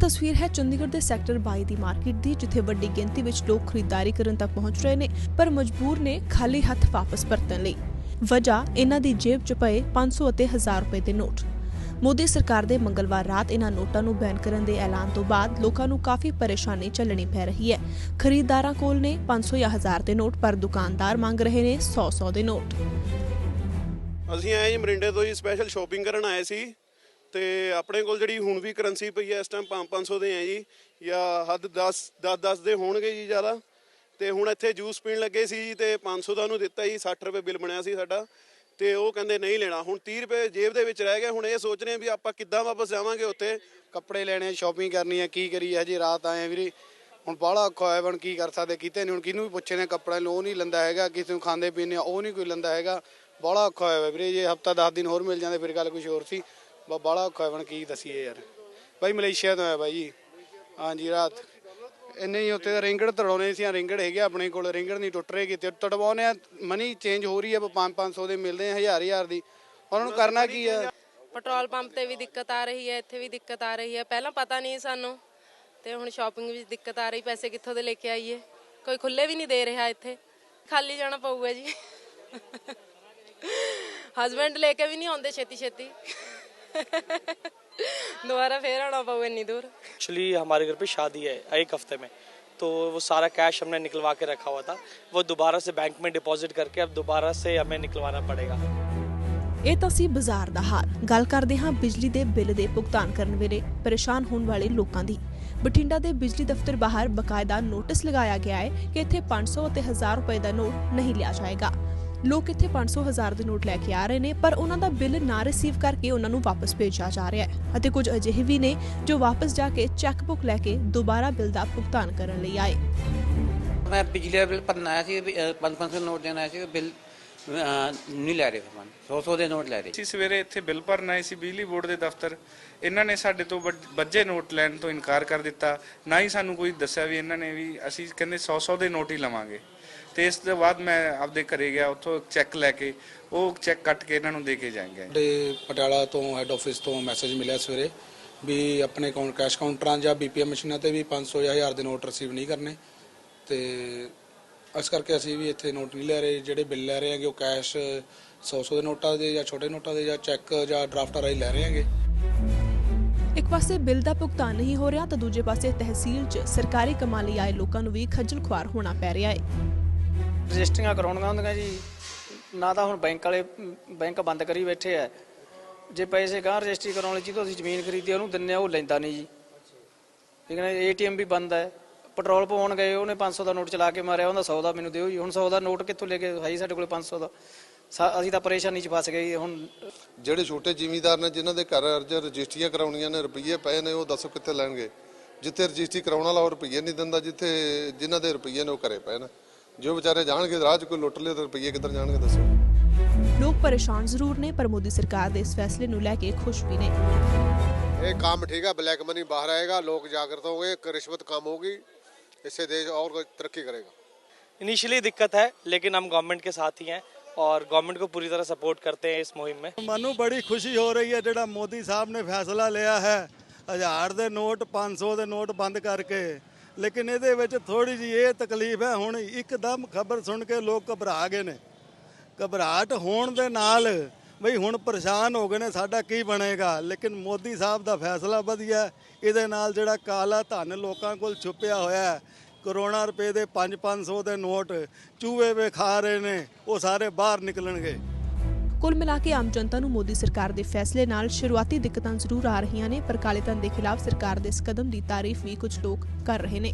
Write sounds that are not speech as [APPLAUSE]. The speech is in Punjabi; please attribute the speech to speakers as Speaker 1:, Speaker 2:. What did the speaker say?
Speaker 1: ਤਸਵੀਰ ਹੈ ਚੰਡੀਗੜ੍ਹ ਦੇ ਸੈਕਟਰ 22 ਦੀ ਮਾਰਕੀਟ ਦੀ, ਜਿੱਥੇ ਵੱਡੀ ਗਿਣਤੀ ਵਿੱਚ ਲੋਕ ਖਰੀਦਦਾਰੀ ਕਰਨ ਤੱਕ ਪਹੁੰਚ ਰਹੇ ਨੇ, ਪਰ ਮਜਬੂਰ ਨੇ ਖਾਲੀ ਹੱਥ ਵਾਪਸ ਪਰਤਣ ਲਈ। ਵਜ੍ਹਾ, ਇਹਨਾਂ ਦੀ ਜੇਬ 'ਚ ਪਏ 500 ਅਤੇ 1000 ਰੁਪਏ ਦੇ ਨੋਟ। ਮੋਦੀ ਸਰਕਾਰ ਦੇ ਮੰਗਲਵਾਰ ਰਾਤ ਇਹਨਾਂ ਨੋਟਾਂ ਨੂੰ ਬੈਨ ਕਰਨ ਦੇ ਐਲਾਨ ਤੋਂ ਬਾਅਦ ਲੋਕਾਂ ਨੂੰ ਕਾਫੀ ਪਰੇਸ਼ਾਨੀ ਝੱਲਣੀ ਪੈ ਰਹੀ ਹੈ। ਖਰੀਦਦਾਰਾਂ ਕੋਲ ਨੇ 500 ਜਾਂ 1000 ਦੇ ਨੋਟ, ਪਰ ਦੁਕਾਨਦਾਰ ਮੰਗ ਰਹੇ ਨੇ 100-100 ਦੇ ਨੋਟ।
Speaker 2: ਅਸੀਂ ਆਏ ਜੀ ਮਰਿੰਡੇ ਤੋਂ ਜੀ ਸਪੈਸ਼ਲ ਸ਼ਾਪਿੰਗ ਕਰਨ ਆਏ ਸੀ। ਤੇ ਆਪਣੇ ਕੋਲ ਜਿਹੜੀ ਹੁਣ ਵੀ ਕਰੰਸੀ ਪਈ ਹੈ, ਇਸ ਟਾਈਮ 5-500 ਦੇ ਆ ਜੀ, ਜਾਂ ਹੱਦ 10 10-10 ਦੇ ਹੋਣਗੇ ਜੀ ਜ਼ਿਆਦਾ। ਤੇ ਹੁਣ ਇੱਥੇ ਜੂਸ ਪੀਣ ਲੱਗੇ ਸੀ ਜੀ, ਤੇ 500 ਦਾ ਉਹਨੂੰ ਦਿੱਤਾ ਜੀ 60 ਰੁਪਏ ਬਿੱਲ ਬਣਿਆ ਸੀ ਸਾਡਾ। ਤੇ ਉਹ ਕਹਿੰਦੇ ਨਹੀਂ ਲੈਣਾ। ਹੁਣ 30 ਰੁਪਏ ਜੇਬ ਦੇ ਵਿੱਚ ਰਹਿ ਗਏ, ਹੁਣ ਇਹ ਸੋਚ ਰਹੇ ਆ ਵੀ ਆਪਾਂ ਕਿੱਦਾਂ ਵਾਪਸ ਜਾਵਾਂਗੇ ਉੱਥੇ।
Speaker 3: ਕੱਪੜੇ ਲੈਣੇ ਸ਼ਾਪਿੰਗ ਕਰਨੀ ਹੈ, ਕੀ ਕਰੀਏ? ਹਜੇ ਰਾਤ ਆਏ ਵੀਰੇ। ਹੁਣ ਬਾਹਲਾ ਔਖਾ ਹੋਇਆ ਬਣ ਕੀ ਕਰ ਸਕਦੇ? ਕਿਤੇ ਨਹੀਂ ਹੁਣ ਕਿਹਨੂੰ ਵੀ ਪੁੱਛੇ ਨੇ, ਕੱਪੜੇ ਨੂੰ ਉਹ ਨਹੀਂ ਲੰਦਾ ਹੈਗਾ, ਕਿਸੇ ਨੂੰ ਖਾਂਦੇ ਪੀਂਦੇ ਆ, ਉਹ ਨਹੀਂ ਕੋਈ ਲੰਦਾ ਹੈਗਾ। ਬਾਹਲਾ ਔਖਾ ਹੋਇਆ ਵਾ ਵੀਰੇ, ਜੇ ਹਫਤਾ 10 ਦਿਨ ਹੋਰ ਮਿਲ ਜਾਂਦੇ, ਫਿਰ ਗੱਲ ਕੁਝ ਹੋਰ ਸੀ। ਬਾ, ਬਾਹਲਾ ਕੀ ਦਸੀਏ ਯਾਰ। ਬਾਈ ਮਲੇਸ਼ੀਆ ਤੋਂ ਆਇਆ ਬਾਈ ਜੀ। ਹਾਂਜੀ, ਰਾਤ। ਇੰਨੇ ਹੀ ਉੱਤੇ ਰਿੰਗੜ ਤੜਾਉਣੇ ਸੀ ਰਿੰਗੜ ਹੈਗੇ ਆਪਣੇ ਕੋਲ, ਰਿੰਗੜ ਨਹੀਂ ਟੁੱਟ ਰਹੇ ਕਿਤੇ। ਤੜਵਾਉਨੇ ਆ, ਮਨੀ ਚੇਂਜ ਹੋ ਰਹੀ ਹੈ 5 500 ਦੇ ਮਿਲਦੇ ਆ, ਹਜ਼ਾਰ ਹਜ਼ਾਰ ਦੀ। ਉਹਨਾਂ ਨੂੰ ਕਰਨਾ ਕੀ ਆ?
Speaker 4: ਪੈਟਰੋਲ ਪੰਪ ਤੇ ਵੀ ਦਿੱਕਤ ਆ ਰਹੀ ਹੈ, ਇੱਥੇ ਵੀ ਦਿੱਕਤ ਆ ਰਹੀ ਹੈ। ਪਹਿਲਾਂ ਪਤਾ ਨਹੀਂ ਸਾਨੂੰ, ਤੇ ਹੁਣ ਸ਼ਾਪਿੰਗ ਵਿੱਚ ਦਿੱਕਤ ਆ ਰਹੀ, ਪੈਸੇ ਕਿੱਥੋਂ ਦੇ ਲੈ ਕੇ ਆਈਏ? ਕੋਈ ਖੁੱਲੇ ਵੀ ਨਹੀਂ ਦੇ ਰਿਹਾ ਇੱਥੇ। ਖਾਲੀ ਜਾਣਾ ਪਊਗਾ ਜੀ। ਹਸਬੰਡ ਲੈ ਕੇ ਵੀ ਨਹੀਂ ਆਉਂਦੇ ਛੇਤੀ ਛੇਤੀ [LAUGHS] ਦੁਬਾਰਾ ਫੇਰ ਆਉਣਾ ਪਊ ਇੰਨੀ ਦੂਰ
Speaker 5: एक्चुअली हमारे घर पे शादी है एक हफ्ते में तो वो सारा कैश हमने निकलवा के रखा हुआ था वो दोबारा से बैंक में डिपॉजिट करके अब दोबारा से हमें निकलवाना पड़ेगा
Speaker 1: ਇਹ ਤਾਂ ਸੀ ਬਾਜ਼ਾਰ ਦਾ ਹਾਲ ਗੱਲ ਕਰਦੇ ਹਾਂ ਬਿਜਲੀ ਦੇ ਬਿੱਲ ਦੇ ਭੁਗਤਾਨ ਕਰਨ ਵੇਲੇ ਪਰੇਸ਼ਾਨ ਹੋਣ ਵਾਲੇ ਲੋਕਾਂ ਦੀ ਬਠਿੰਡਾ ਦੇ ਬਿਜਲੀ ਦਫ਼ਤਰ ਬਾਹਰ ਬਕਾਇਦਾ ਨੋਟਿਸ ਲਗਾਇਆ ਗਿਆ ਹੈ ਕਿ ਇੱਥੇ 500 ਅਤੇ 1000 ਰੁਪਏ ਦਾ ਨੋਟ ਨਹੀਂ ਲਿਆ ਜਾਏਗਾ ਲੋਕ ਇੱਥੇ 500 1000 ਦੇ ਨੋਟ ਲੈ ਕੇ ਆ ਰਹੇ ਨੇ ਪਰ ਉਹਨਾਂ ਦਾ ਬਿੱਲ ਨਾ ਰਿਸੀਵ ਕਰਕੇ ਉਹਨਾਂ ਨੂੰ ਵਾਪਸ ਭੇਜਿਆ ਜਾ ਰਿਹਾ ਹੈ। ਅਤੇ ਕੁਝ ਅਜਿਹੇ ਵੀ ਨੇ ਜੋ ਵਾਪਸ ਜਾ ਕੇ ਚੈੱਕ ਬੁੱਕ ਲੈ ਕੇ ਦੁਬਾਰਾ ਬਿੱਲ ਦਾ ਭੁਗਤਾਨ ਕਰਨ ਲਈ ਆਏ।
Speaker 6: ਮੈਂ ਬਿਜਲੀ ਦਾ ਬਿੱਲ ਭਰਨਾ ਆਇਆ ਸੀ 5-500 ਨੋਟ ਦੇਣਾ ਆਇਆ ਸੀ ਬਿੱਲ ਨਹੀਂ ਲੈ ਰਹੇ ਸਮਾਨ 100-100 ਦੇ ਨੋਟ ਲੈ ਰਹੇ।
Speaker 7: ਅਸੀਂ ਸਵੇਰੇ ਇੱਥੇ ਬਿੱਲ ਭਰਨ ਆਏ ਸੀ ਬਿਜਲੀ ਬੋਰਡ ਦੇ ਦਫ਼ਤਰ। ਇਹਨਾਂ ਨੇ ਸਾਡੇ ਤੋਂ ਵੱਜੇ ਨੋਟ ਲੈਣ ਤੋਂ ਇਨਕਾਰ ਕਰ ਦਿੱਤਾ। ਨਾ ਹੀ ਸਾਨੂੰ ਕੋਈ ਦੱਸਿਆ ਵੀ ਇਹਨਾਂ ਨੇ ਵੀ ਅਸੀਂ ਕਹਿੰਦੇ 100-100 ਦੇ ਨੋਟ ਹੀ ਲਵਾਂਗੇ। ਤੇ ਇਸ ਤੋਂ ਬਾਅਦ ਮੈਂ ਆਪਦੇ ਘਰੇ ਗਿਆ ਉੱਥੋਂ ਚੈੱਕ ਲੈ ਕੇ ਉਹ ਚੈੱਕ ਕੱਟ ਕੇ ਇਹਨਾਂ ਨੂੰ ਦੇ ਕੇ ਜਾਏਂਗੇ।
Speaker 8: ਸਾਡੇ ਪਟਿਆਲਾ ਤੋਂ ਹੈੱਡ ਆਫਿਸ ਤੋਂ ਮੈਸੇਜ ਮਿਲਿਆ ਸਵੇਰੇ ਵੀ ਆਪਣੇ ਅਕਾਊਂਟ ਕੈਸ਼ ਕਾਊਂਟਰਾਂ ਜਾਂ ਬੀਪੀਐਮ ਮਸ਼ੀਨਾਂ ਤੇ ਵੀ 500 ਜਾਂ 1000 ਦੇ ਨੋਟ ਰਿਸੀਵ ਨਹੀਂ ਕਰਨੇ। ਤੇ ਇਸ ਕਰਕੇ ਅਸੀਂ ਵੀ ਇੱਥੇ ਨੋਟ ਨਹੀਂ ਲੈ ਰਹੇ ਜਿਹੜੇ ਬਿੱਲ ਲੈ ਰਹੇ ਹੈਗੇ ਉਹ ਕੈਸ਼ 100-100 ਦੇ ਨੋਟਾਂ ਦੇ ਜਾਂ ਛੋਟੇ ਨੋਟਾਂ ਦੇ ਜਾਂ ਚੈੱਕ ਜਾਂ ਡਰਾਫਟ ਰਾਹੀਂ ਲੈ ਰਹੇ ਹੈਗੇ।
Speaker 1: ਇੱਕ ਪਾਸੇ ਬਿੱਲ ਦਾ ਭੁਗਤਾਨ ਨਹੀਂ ਹੋ ਰਿਹਾ ਤਾਂ ਦੂਜੇ ਪਾਸੇ ਤਹਿਸੀਲ 'ਚ ਸਰਕਾਰੀ ਕੰਮਾਂ ਲਈ ਆਏ ਲੋਕਾਂ ਨੂੰ ਵੀ ਖੱਜਲ ਖੁਆਰ ਹੋਣਾ ਪੈ ਰਿਹਾ ਹੈ।
Speaker 5: ਰਜਿਸਟਰੀਆਂ ਕਰਾਉਣੀਆਂ ਹੁੰਦੀਆਂ ਜੀ। ਨਾ ਤਾਂ ਹੁਣ ਬੈਂਕ ਵਾਲੇ, ਬੈਂਕ ਬੰਦ ਕਰੀ ਬੈਠੇ ਆ। ਜੇ ਪੈਸੇ ਗਾਂ ਰਜਿਸਟਰੀ ਕਰਾਉਣ ਲਈ ਜਿਹਤੋਂ ਅਸੀਂ ਜ਼ਮੀਨ ਖਰੀਦੀ ਉਹਨੂੰ ਦਿੰਨੇ ਆ, ਉਹ ਲੈਂਦਾ ਨਹੀਂ ਜੀ। ਠੀਕ ਹੈ ਏਟੀਐਮ ਵੀ ਬੰਦ ਹੈ। ਪੈਟਰੋਲ ਪਵਾਉਣ ਗਏ, ਉਹਨੇ 500 ਦਾ ਨੋਟ ਚਲਾ ਕੇ ਮਾਰਿਆ, ਉਹਦਾ 100 ਦਾ ਮੈਨੂੰ ਦਿਓ ਜੀ। ਹੁਣ 100 ਦਾ ਨੋਟ ਕਿੱਥੋਂ ਲੈ ਕੇ ਹੈ ਸਾਡੇ ਕੋਲ 500 ਦਾ। ਅਸੀਂ ਤਾਂ ਪਰੇਸ਼ਾਨੀ 'ਚ ਫਸ ਗਏ ਹੁਣ।
Speaker 9: ਜਿਹੜੇ ਛੋਟੇ ਜ਼ਿਮੀਂਦਾਰ ਨੇ, ਜਿਨ੍ਹਾਂ ਦੇ ਘਰ ਅਰਜ ਰਜਿਸਟਰੀਆਂ ਕਰਾਉਣੀਆਂ ਨੇ, ਰੁਪਈਏ ਪਏ ਨੇ, ਉਹ ਦੱਸੋ ਕਿੱਥੇ ਲੈਣਗੇ? ਜਿੱਥੇ ਰਜਿਸਟਰੀ ਕਰਾਉਣ ਵਾਲਾ ਉਹ ਰੁਪਈਏ ਨਹੀਂ ਦਿੰਦਾ, ਜਿੱਥੇ, ਜਿਨ੍ਹਾਂ ਦੇ ਰੁਪਈਏ ਨੇ ਉਹ ਘਰੇ ਪਏ ਨੇ। ਜੋ ਵਿਚਾਰੇ ਜਾਣਗੇ ਰਾਹ 'ਚ ਕੋਈ ਲੁੱਟ ਲਿਆ ਤਾਂ ਰੁਪਈਏ ਕਿੱਧਰ ਜਾਣਗੇ ਦੱਸੋ
Speaker 1: ਲੋਕ ਪਰੇਸ਼ਾਨ ਜ਼ਰੂਰ ਨੇ ਪਰ ਮੋਦੀ ਸਰਕਾਰ ਦੇ ਇਸ ਫੈਸਲੇ ਨੂੰ ਲੈ ਕੇ ਖੁਸ਼ ਵੀ ਨੇ
Speaker 10: ये काम ठीक है ब्लैक मनी बाहर आएगा लोग जागृत होंगे कि रिश्वत कम होगी इससे देश और तरक्की करेगा
Speaker 5: इनिशियली दिक्कत है लेकिन हम गवर्नमेंट के साथ ही हैं और गवर्नमेंट को पूरी तरह सपोर्ट करते हैं इस मुहिम में
Speaker 11: ਮੈਨੂੰ ਬੜੀ ਖੁਸ਼ੀ ਹੋ ਰਹੀ ਹੈ ਜਿਹੜਾ ਮੋਦੀ ਸਾਹਿਬ ਨੇ ਫੈਸਲਾ ਲਿਆ ਹੈ ਹਜ਼ਾਰ ਦੇ ਨੋਟ 500 ਦੇ ਨੋਟ ਬੰਦ ਕਰਕੇ ਲੇਕਿਨ ਇਹਦੇ ਵਿੱਚ ਥੋੜੀ ਜੀ ਇਹ ਤਕਲੀਫ ਹੈ, ਹੁਣ ਇੱਕਦਮ ਖਬਰ ਸੁਣ ਕੇ ਲੋਕ ਘਬਰਾ ਗਏ ਨੇ। ਘਬਰਾਹਟ ਹੋਣ ਦੇ ਨਾਲ ਬਈ ਹੁਣ ਪਰੇਸ਼ਾਨ ਹੋ ਗਏ ਨੇ, ਸਾਡਾ ਕੀ ਬਣੇਗਾ? ਲੇਕਿਨ ਮੋਦੀ ਸਾਹਿਬ ਦਾ ਫੈਸਲਾ ਵਧੀਆ ਇਹਦੇ ਨਾਲ ਜਿਹੜਾ ਕਾਲਾ ਧਨ ਲੋਕਾਂ ਕੋਲ ਛੁਪਿਆ ਹੋਇਆ ਹੈ ਕਰੋਨਾ ਰੁਪਏ ਦੇ 5-500 ਦੇ ਨੋਟ ਚੂਹੇ ਵੇ ਖਾ ਰਹੇ ਨੇ, ਉਹ ਸਾਰੇ ਬਾਹਰ ਨਿਕਲਣਗੇ।
Speaker 1: ਕੁੱਲ ਮਿਲਾ ਕੇ ਆਮ ਜਨਤਾ ਨੂੰ ਮੋਦੀ ਸਰਕਾਰ ਦੇ ਫੈਸਲੇ ਨਾਲ ਸ਼ੁਰੂਆਤੀ ਦਿੱਕਤਾਂ ਜ਼ਰੂਰ ਆ ਰਹੀਆਂ ਨੇ, ਪਰ ਕਾਲੇ ਧਨ ਦੇ ਖਿਲਾਫ ਸਰਕਾਰ ਦੇ ਇਸ ਕਦਮ ਦੀ ਤਾਰੀਫ ਵੀ ਕੁਝ ਲੋਕ ਕਰ ਰਹੇ ਨੇ।